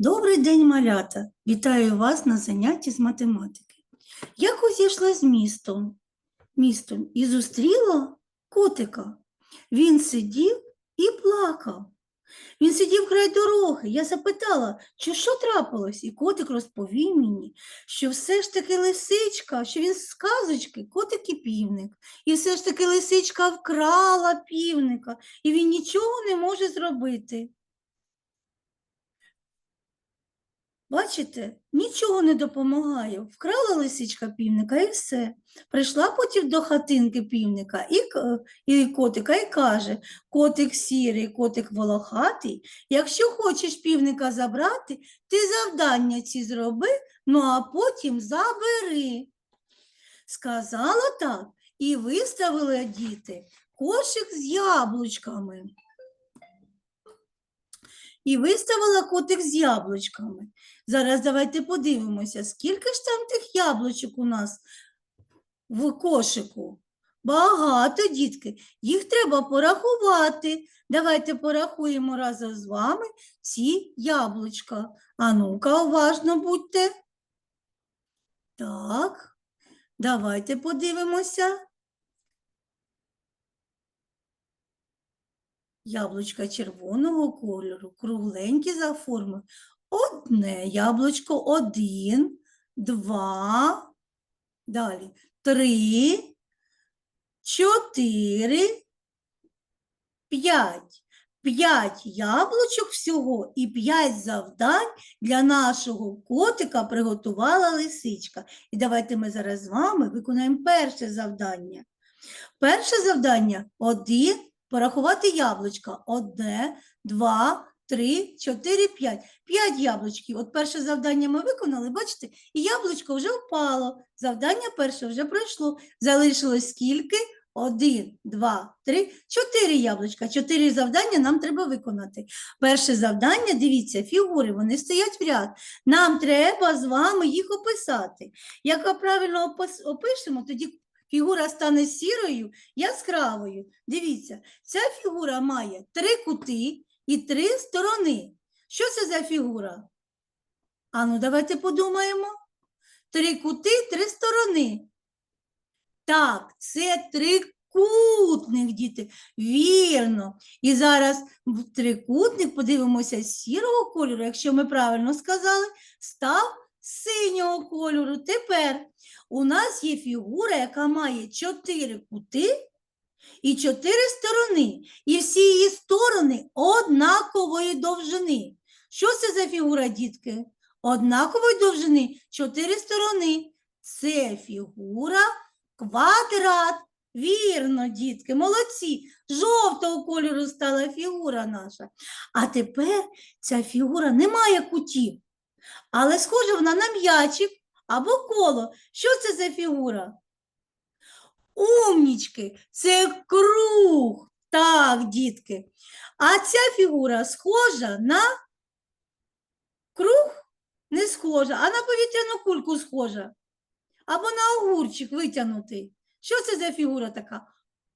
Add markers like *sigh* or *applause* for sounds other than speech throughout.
Добрий день, малята! Вітаю вас на занятті з математики. Якось я йшла з містом, містом і зустріла котика. Він сидів і плакав. Він сидів край дороги. Я запитала, що що трапилось, і котик розповів мені, що все ж таки лисичка, що він з казочки, котик і півник. І все ж таки лисичка вкрала півника, і він нічого не може зробити. Бачите, нічого не допомагає. Вкрала лисичка півника і все. Прийшла потім до хатинки півника і, і котика і каже: котик сірий, котик волохатий, якщо хочеш півника забрати, ти завдання ці зроби, ну а потім забери. Сказала так і виставили діти кошик з яблучками. І виставила котик з яблучками. Зараз давайте подивимося, скільки ж там тих яблучок у нас в кошику. Багато, дітки. Їх треба порахувати. Давайте порахуємо разом з вами ці яблучка. А ну-ка, уважно будьте. Так, давайте подивимося. Яблучка червоного кольору, кругленькі за формою. Одне яблучко, один, два, далі, три, чотири, п'ять. П'ять яблучок всього і п'ять завдань для нашого котика приготувала лисичка. І давайте ми зараз з вами виконаємо перше завдання. Перше завдання один порахувати яблучка. Одне, два, три, чотири, п'ять. П'ять яблучків. От перше завдання ми виконали, бачите, і яблучко вже впало. Завдання перше вже пройшло. Залишилось скільки? Один, два, три, чотири яблучка. Чотири завдання нам треба виконати. Перше завдання, дивіться, фігури, вони стоять в ряд. Нам треба з вами їх описати. Як правильно опишемо, тоді фігура стане сірою, яскравою. Дивіться, ця фігура має три кути і три сторони. Що це за фігура? Ану, давайте подумаємо. Три кути, три сторони. Так, це трикутник, діти. Вірно. І зараз трикутник, подивимося, з сірого кольору, якщо ми правильно сказали, став синього кольору. Тепер у нас є фігура, яка має чотири кути і чотири сторони. І всі її сторони однакової довжини. Що це за фігура, дітки? Однакової довжини, чотири сторони. Це фігура квадрат. Вірно, дітки, молодці. Жовтого кольору стала фігура наша. А тепер ця фігура не має кутів, але схожа вона на м'ячик або коло. Що це за фігура? Умнічки, це круг. Так, дітки. А ця фігура схожа на круг? Не схожа, а на повітряну кульку схожа. Або на огурчик витягнутий. Що це за фігура така?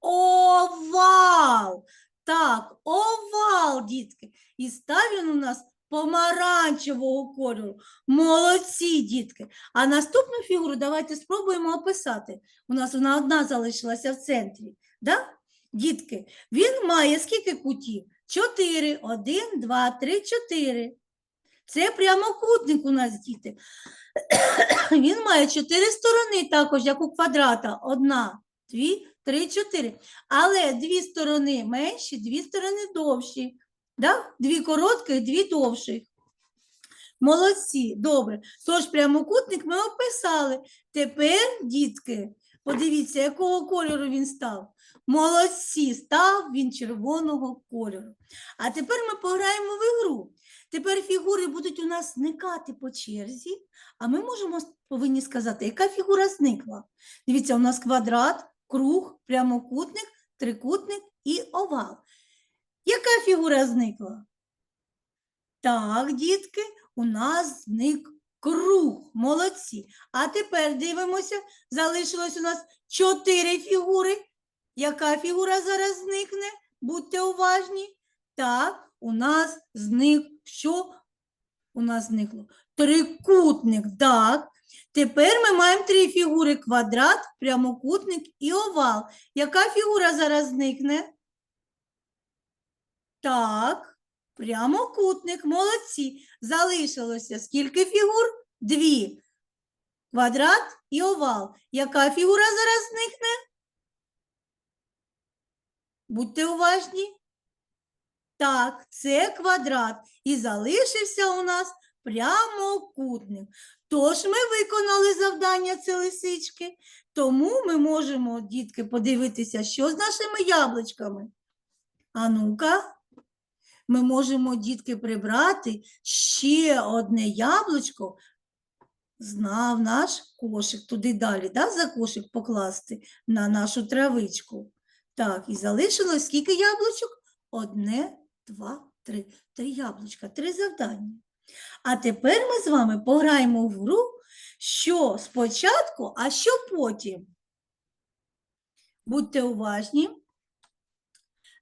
Овал. Так, овал, дітки. І став він у нас помаранчевого кольору. Молодці, дітки. А наступну фігуру давайте спробуємо описати. У нас вона одна залишилася в центрі. Да? Дітки, він має скільки кутів? Чотири. Один, два, три, чотири. Це прямокутник у нас, діти. *coughs* Він має чотири сторони, також, як у квадрата. Одна, дві, три, чотири. Але дві сторони менші, дві сторони довші. Да? Дві коротких, дві довших. Молодці, добре. Тож прямокутник ми описали. Тепер, дітки, подивіться, якого кольору він став. Молодці, став він червоного кольору. А тепер ми пограємо в ігру. Тепер фігури будуть у нас зникати по черзі, а ми можемо повинні сказати, яка фігура зникла. Дивіться, у нас квадрат, круг, прямокутник, трикутник і овал. Яка фігура зникла? Так, дітки, у нас зник круг. Молодці. А тепер дивимося, залишилось у нас чотири фігури. Яка фігура зараз зникне? Будьте уважні. Так, у нас зник що? у нас зникло? Трикутник, так. Тепер ми маємо три фігури: квадрат, прямокутник і овал. Яка фігура зараз зникне? Так, прямокутник, молодці. Залишилося скільки фігур? Дві. Квадрат і овал. Яка фігура зараз зникне? Будьте уважні. Так, це квадрат. І залишився у нас прямокутник. Тож ми виконали завдання це лисички, тому ми можемо, дітки, подивитися, що з нашими яблучками. А ну-ка, ми можемо, дітки, прибрати ще одне яблучко знав наш кошик туди далі, да, за кошик покласти на нашу травичку. Так, і залишилось скільки яблучок? Одне, два, три. Три яблучка, три завдання. А тепер ми з вами пограємо в гру, що спочатку, а що потім. Будьте уважні.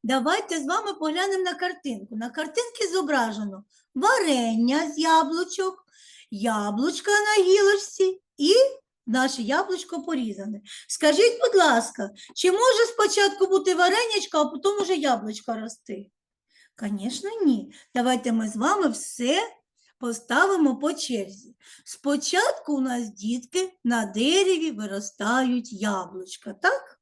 Давайте з вами поглянемо на картинку. На картинці зображено варення з яблучок, яблучка на гілочці і наше яблучко порізане. Скажіть, будь ласка, чи може спочатку бути варенячко, а потім уже яблучко рости? Звісно, ні. Давайте ми з вами все поставимо по черзі. Спочатку у нас дітки на дереві виростають яблучка, так?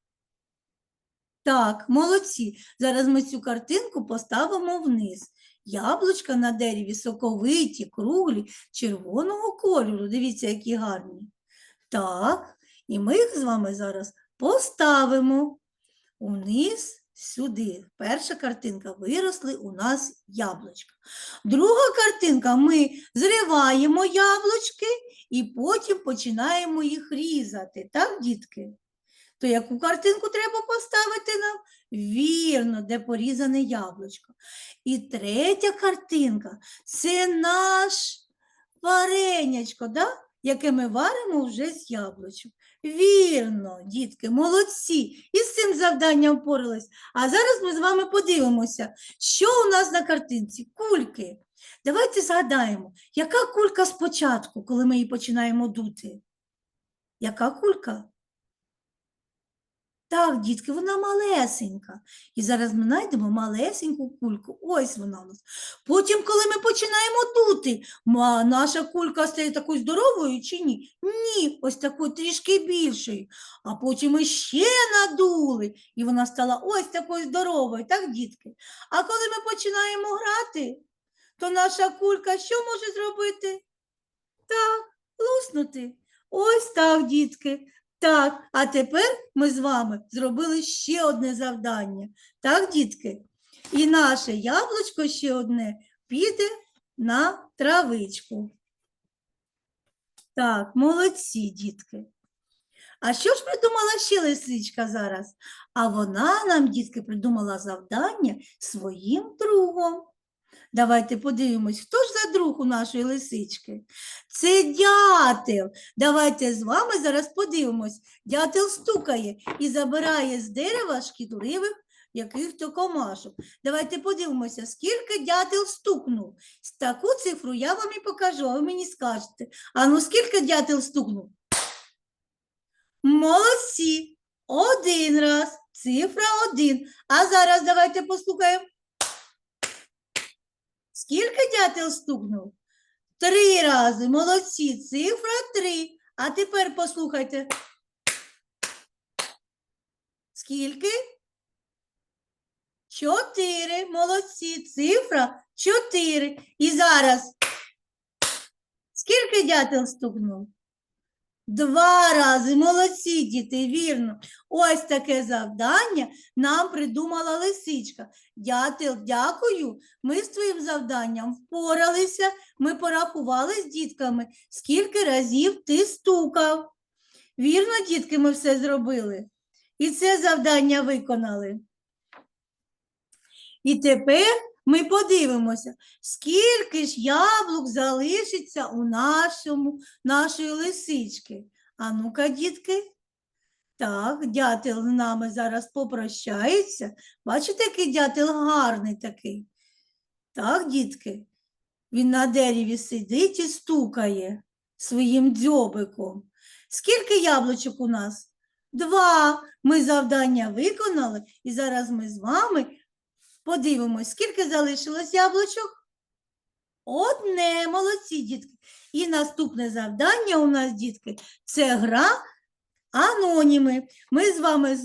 Так, молодці. Зараз ми цю картинку поставимо вниз. Яблучка на дереві соковиті, круглі, червоного кольору. Дивіться, які гарні. Так, і ми їх з вами зараз поставимо униз сюди. Перша картинка виросли у нас яблучка. Друга картинка ми зриваємо яблучки і потім починаємо їх різати. Так, дітки? То яку картинку треба поставити нам? Вірно, де порізане яблучко. І третя картинка це наш варенячко, да? яке ми варимо вже з яблучок. Вірно, дітки, молодці. І з цим завданням впорались. А зараз ми з вами подивимося, що у нас на картинці? Кульки. Давайте згадаємо, яка кулька спочатку, коли ми її починаємо дути? Яка кулька? Так, дітки, вона малесенька. І зараз ми знайдемо малесеньку кульку. Ось вона у нас. Потім, коли ми починаємо дути, наша кулька стає такою здоровою чи ні? Ні, ось такою трішки більшою. А потім ми ще надули, і вона стала ось такою здоровою, так, дітки? А коли ми починаємо грати, то наша кулька що може зробити? Так, луснути. Ось так, дітки. Так, а тепер ми з вами зробили ще одне завдання. Так, дітки? І наше яблучко ще одне піде на травичку. Так, молодці, дітки. А що ж придумала ще лисичка зараз? А вона нам, дітки, придумала завдання своїм другом. Давайте подивимось, хто ж за друг у нашої лисички? Це дятел. Давайте з вами зараз подивимось. Дятел стукає і забирає з дерева шкідливих яких то комашок. Давайте подивимося, скільки дятел стукнув. Таку цифру я вам і покажу, а ви мені скажете. А ну скільки дятел стукнув? Молодці. Один раз. Цифра один. А зараз давайте послухаємо. Скільки дятел стукнув? Три рази. Молодці. Цифра три. А тепер послухайте. Скільки? Чотири. Молодці. Цифра чотири. І зараз. Скільки дятел стукнув? Два рази. Молодці, діти, вірно. Ось таке завдання нам придумала лисичка. Дятел, дякую. Ми з твоїм завданням впоралися. Ми порахували з дітками, скільки разів ти стукав. Вірно, дітки, ми все зробили. І це завдання виконали. І тепер ми подивимося, скільки ж яблук залишиться у нашому, нашої лисички. А ну-ка, дітки. Так, дятел з нами зараз попрощається. Бачите, який дятел гарний такий. Так, дітки. Він на дереві сидить і стукає своїм дзьобиком. Скільки яблучок у нас? Два. Ми завдання виконали, і зараз ми з вами подивимось, скільки залишилось яблучок? Одне, молодці, дітки. І наступне завдання у нас, дітки, це гра аноніми. Ми з вами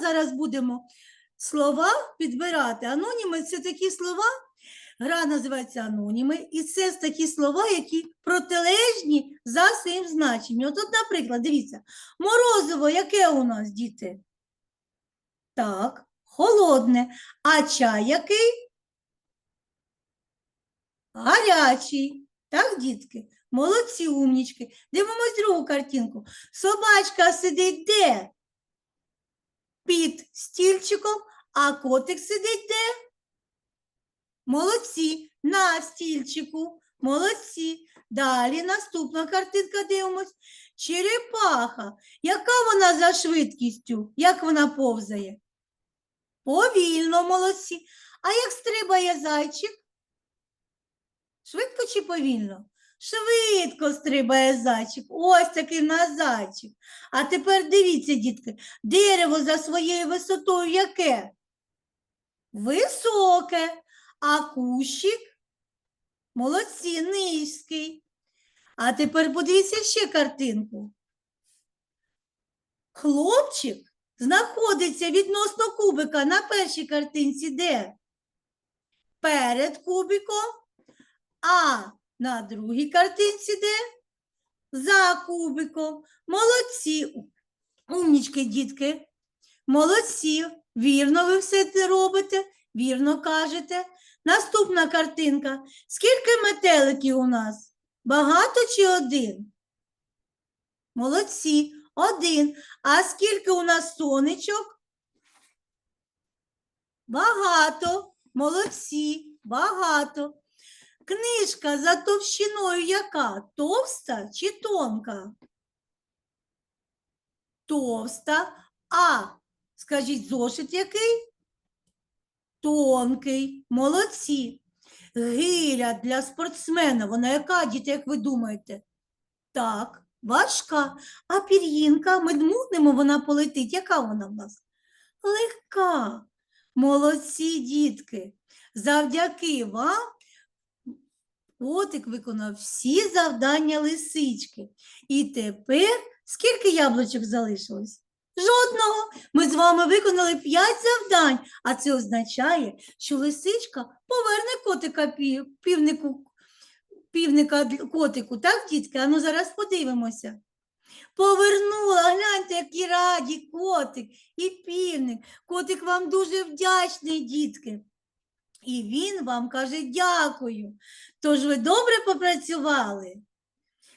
зараз будемо слова підбирати. Аноніми це такі слова. Гра називається аноніми, і це такі слова, які протилежні за своїм значенням. От, наприклад, дивіться, морозиво, яке у нас, діти? Так, холодне. А чай який? Гарячий. Так, дітки? Молодці, умнічки. Дивимось другу картинку. Собачка сидить де? Під стільчиком, а котик сидить де? Молодці, на стільчику. Молодці. Далі наступна картинка дивимось. Черепаха. Яка вона за швидкістю? Як вона повзає? Повільно, молодці. А як стрибає зайчик? Швидко чи повільно? Швидко стрибає зайчик. Ось такий в нас зайчик. А тепер дивіться, дітки, дерево за своєю висотою яке? Високе, а кущик молодці, низький. А тепер подивіться ще картинку. Хлопчик знаходиться відносно кубика на першій картинці де? Перед кубиком, а на другій картинці де? За кубиком. Молодці, умнічки, дітки. Молодці, вірно ви все це робите, вірно кажете. Наступна картинка. Скільки метеликів у нас? Багато чи один? Молодці, один. А скільки у нас сонечок? Багато. Молодці, багато. Книжка за товщиною яка? Товста чи тонка? Товста. А, скажіть, зошит який? Тонкий. Молодці. Гиря для спортсмена, вона яка, діти, як ви думаєте? Так, важка. А пір'їнка, ми дмухнемо, вона полетить. Яка вона в нас? Легка. Молодці, дітки. Завдяки вам котик виконав всі завдання лисички. І тепер скільки яблучок залишилось? Жодного. Ми з вами виконали 5 завдань, а це означає, що лисичка поверне котика півнику, півника котику, так, дітки? Ану зараз подивимося. Повернула, гляньте, які раді котик і півник. Котик вам дуже вдячний, дітки. І він вам каже дякую. Тож ви добре попрацювали.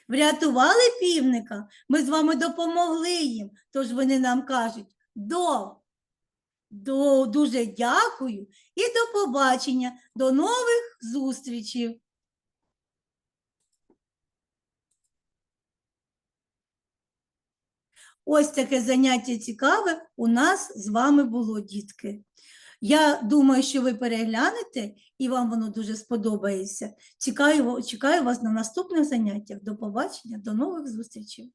Врятували півника, ми з вами допомогли їм, тож вони нам кажуть до, до дуже дякую і до побачення, до нових зустрічей. Ось таке заняття цікаве у нас з вами було, дітки. Я думаю, що ви переглянете і вам воно дуже сподобається. Чекаю, чекаю вас на наступних заняттях. До побачення, до нових зустрічей.